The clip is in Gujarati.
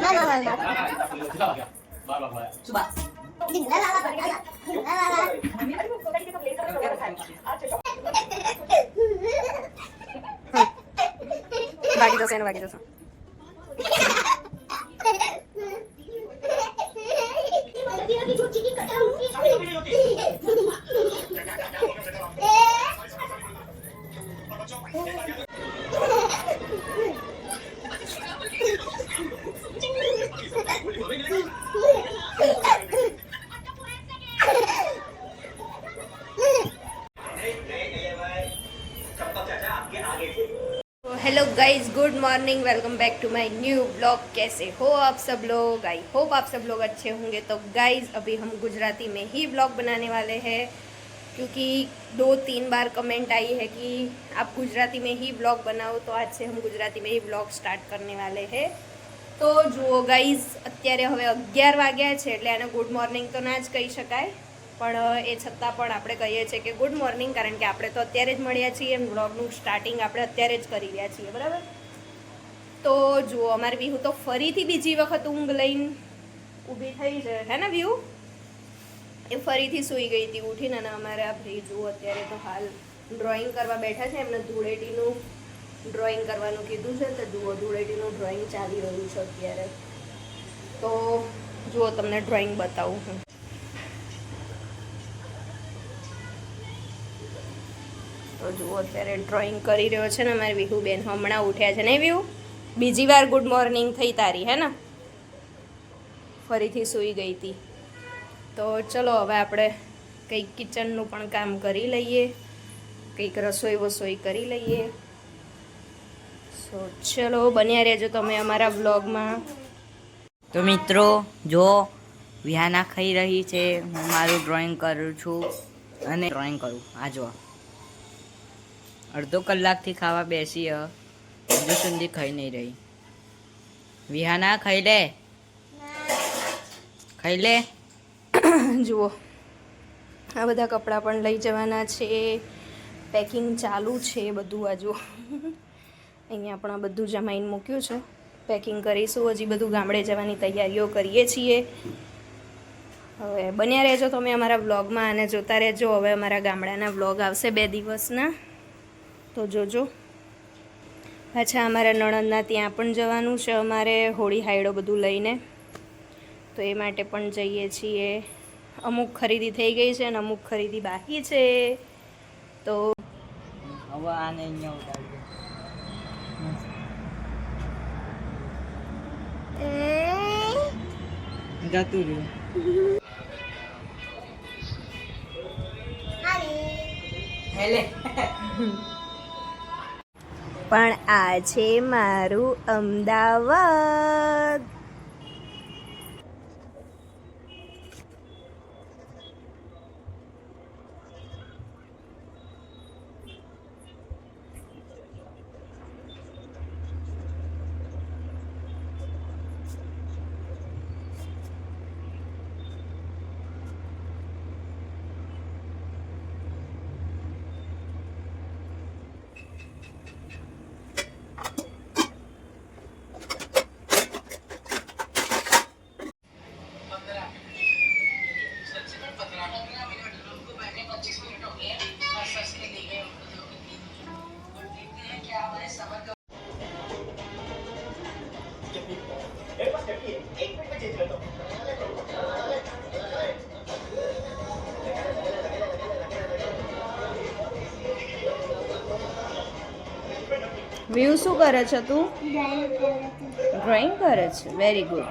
ના ના ના શું hello guys good morning welcome back to my new blog कैसे हो आप सब लोग? आई होप आप सब लोग अच्छे होंगे। तो गाइस अभी हम गुजराती में ही ब्लॉग बनाने वाले हैं। क्योंकि दो तीन बार कमेंट आई है कि आप गुजराती में ही ब्लॉग बनाओ तो आज से हम गुजराती में ही ब्लॉग स्टार्ट करने वाले हैं તો જુઓ ગાઈઝ અત્યારે હવે અગિયાર વાગ્યા છે એટલે આને ગુડ મોર્નિંગ તો ના જ કહી શકાય પણ એ છતાં પણ આપણે કહીએ છીએ કે ગુડ મોર્નિંગ કારણ કે આપણે તો અત્યારે જ મળ્યા છીએ વ્લોગનું સ્ટાર્ટિંગ આપણે અત્યારે જ કરી રહ્યા છીએ બરાબર તો જુઓ અમારી વિહુ તો ફરીથી બીજી વખત ઊંઘ લઈને ઊભી થઈ છે હે ને વ્યૂ એ ફરીથી સૂઈ ગઈ હતી, ઉઠીને અને અમારે આ ભાઈ જુઓ અત્યારે તો હાલ ડ્રોઈંગ કરવા બેઠા છે એમને ધૂળેટીનું ડ્રોઈંગ કરવાનું કીધું છે, તો જુઓ ધૂળેટીનું ડ્રોઈંગ ચાલી રહ્યું છે અત્યારે. તો જુઓ તમને ડ્રોઈંગ બતાવું હું. તો જુઓ અત્યારે ડ્રોઈંગ કરી રહ્યો છે ને મારી વિહુબેન હમણાં ઉઠ્યા છે. ને વિહુ? બીજી વાર ગુડ મોર્નિંગ થઈ તારી, હે ને? ફરીથી સૂઈ ગઈ હતી. તો ચલો હવે આપણે કંઈક કિચનનું પણ કામ કરી લઈએ. કંઈક રસોઈ વસોઈ કરી લઈએ. સો ચલો બન્યા રહેજો તમે અમારા બ્લોગમાં તો મિત્રો જો વિહાના ખાઈ રહી છે. હું મારું ડ્રોઈંગ કરું છું. અને ડ્રોઈંગ કરું. આ જો. અડધો કલાકથી ખાવા બેસી હજુ સુધી ખાઈ નહીં રહી. વિહાના ખાઈ લે. ખાઈ લે. જુઓ. આ બધા કપડાં પણ લઈ જવાના છે. પેકિંગ ચાલુ છે બધું આ જુઓ. અહીંયા પણ આ બધું જમાઈને મૂક્યું છે. પેકિંગ કરીશું, હજી બધું ગામડે જવાની તૈયારીઓ કરીએ છીએ. હવે બન્યા રહેજો તમે અમારા વ્લોગમાં અને જોતા રહેજો. હવે અમારા ગામડાના વ્લોગ આવશે બે દિવસના. તો જોજો. પાછા અમારા નણંદના ત્યાં પણ જવાનું છે અમારે, હોળી હાયડો બધું લઈને. તો એ માટે પણ જઈએ છીએ. અમુક ખરીદી થઈ ગઈ છે અને અમુક ખરીદી બાકી છે. તો હવે આને અહીંયા ઉતારી જતું રહ્યું. પણ આ છે મારું અમદાવાદ. વ્યૂ શું કરે છે તું? ડ્રોઈંગ કરે છે. Very good